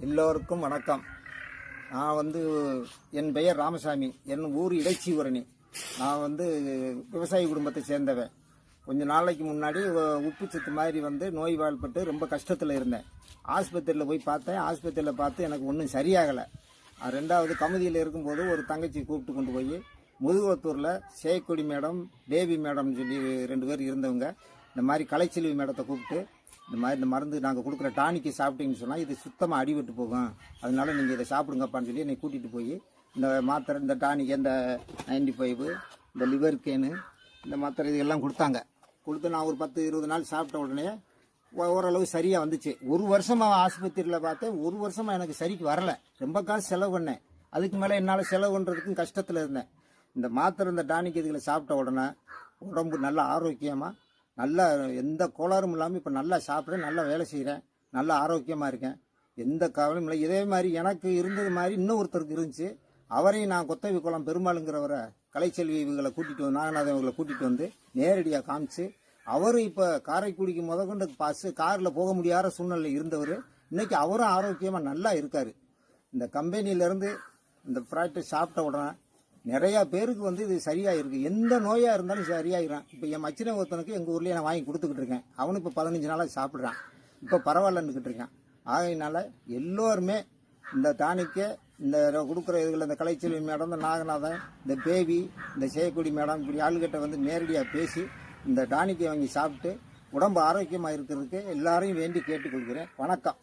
எல்லோருக்கும் வணக்கம். நான் வந்து என் பெயர் ராமசாமி. என் ஊர் இடைச்சிவரணி. நான் வந்து விவசாய குடும்பத்தை சேர்ந்தவன். கொஞ்ச நாளைக்கு முன்னாடி உ- உப்பு சத்து மாதிரி வந்து நோய் வாழ்பட்டு ரொம்ப கஷ்டத்தில் இருந்தேன். ஆஸ்பத்திரியில் போய் பார்த்தேன். ஆஸ்பத்திரியில் பார்த்து எனக்கு ஒன்றும் சரியாகலை. ரெண்டாவது கமுதியில் இருக்கும்போது ஒரு தங்கச்சி கூப்பிட்டு கொண்டு போய் முதுகுளத்தூரில் சேக்கொடி மேடம் தேவி மேடம்னு சொல்லி ரெண்டு பேர் இருந்தவங்க. இந்த மாதிரி கலைச்செல்வி மேடத்தை கூப்பிட்டு இந்த மாதிரி இந்த மருந்து நாங்கள் கொடுக்குற டானிக்கு சாப்பிட்டீங்கன்னு சொன்னால் இது சுத்தமாக அடிபட்டு போகும். அதனால நீங்கள் இதை சாப்பிடுங்கப்பான்னு சொல்லி என்னை கூட்டிகிட்டு போய் இந்த மாத்திரை இந்த டானிக் இந்த நைன்டி ஃபைவு இந்த லிவர் கேனு இந்த மாத்திரை இதெல்லாம் கொடுத்தாங்க. கொடுத்து நான் ஒரு பத்து இருபது நாள் சாப்பிட்ட உடனே ஓ- ஓரளவு சரியாக வந்துச்சு. ஒரு வருஷமாக ஆஸ்பத்திரியில் பார்த்தேன் ஒரு வருஷமாக எனக்கு சரிக்கு வரல. ரொம்ப காசு செலவு பண்ணேன். அதுக்கு மேலே என்னால் செலவு பண்ணுறதுக்கும் கஷ்டத்தில் இருந்தேன். இந்த மாத்திரை இந்த டானிக் இதுகளை சாப்பிட்ட உடனே உடம்பு நல்ல ஆரோக்கியமாக நல்லா எந்த கோளாறும் இல்லாமல் இப்போ நல்லா சாப்பிட்றேன் நல்லா வேலை செய்கிறேன் நல்லா ஆரோக்கியமாக இருக்கேன். எந்த கவலையும் இல்லை. இதே மாதிரி எனக்கு இருந்தது மாதிரி இன்னொருத்தருக்கு இருந்துச்சு. அவரையும் நான் கொத்தவி குளம் பெருமாளுங்கிறவரை கலைச்செல்வி இவங்களை கூட்டிகிட்டு வந்து நாகநாதன் இவங்களை கூட்டிகிட்டு வந்து நேரடியாக காமிச்சு அவரும் இப்போ காரைக்குடிக்கு முத கொண்டு பாஸ் காரில் போக முடியாத சூழ்நிலை இருந்தவர். இன்றைக்கி அவரும் ஆரோக்கியமாக நல்லா இருக்கார். இந்த கம்பெனியிலேருந்து இந்த ப்ராடக்ட் சாப்பிட்ட உடனே நிறையா பேருக்கு வந்து இது சரியாக இருக்குது எந்த நோயாக இருந்தாலும் சரியாகிறான் இப்போ என் மச்சினை ஒருத்தனுக்கு எங்கள் ஊர்லேயே நான் வாங்கி கொடுத்துக்கிட்டு இருக்கேன். அவனும் இப்போ பதினஞ்சு நாளாக சாப்பிட்றான். இப்போ பரவாயில்லன்னுக்கிட்டு இருக்கான். ஆகையினால எல்லோருமே இந்த டானிக்கை இந்த கொடுக்குற இதுகளை இந்த கலைச்செல்வி மேடம் இந்த நாகநாதன் இந்த பேபி இந்த செய்யக்குடி மேடம் இப்படி ஆளுகிட்ட வந்து நேரடியாக பேசி இந்த டானிக்கை வாங்கி சாப்பிட்டு உடம்பு ஆரோக்கியமாக இருக்கிறதுக்கு எல்லாரையும் வேண்டி கேட்டுக்கொள்கிறேன். வணக்கம்.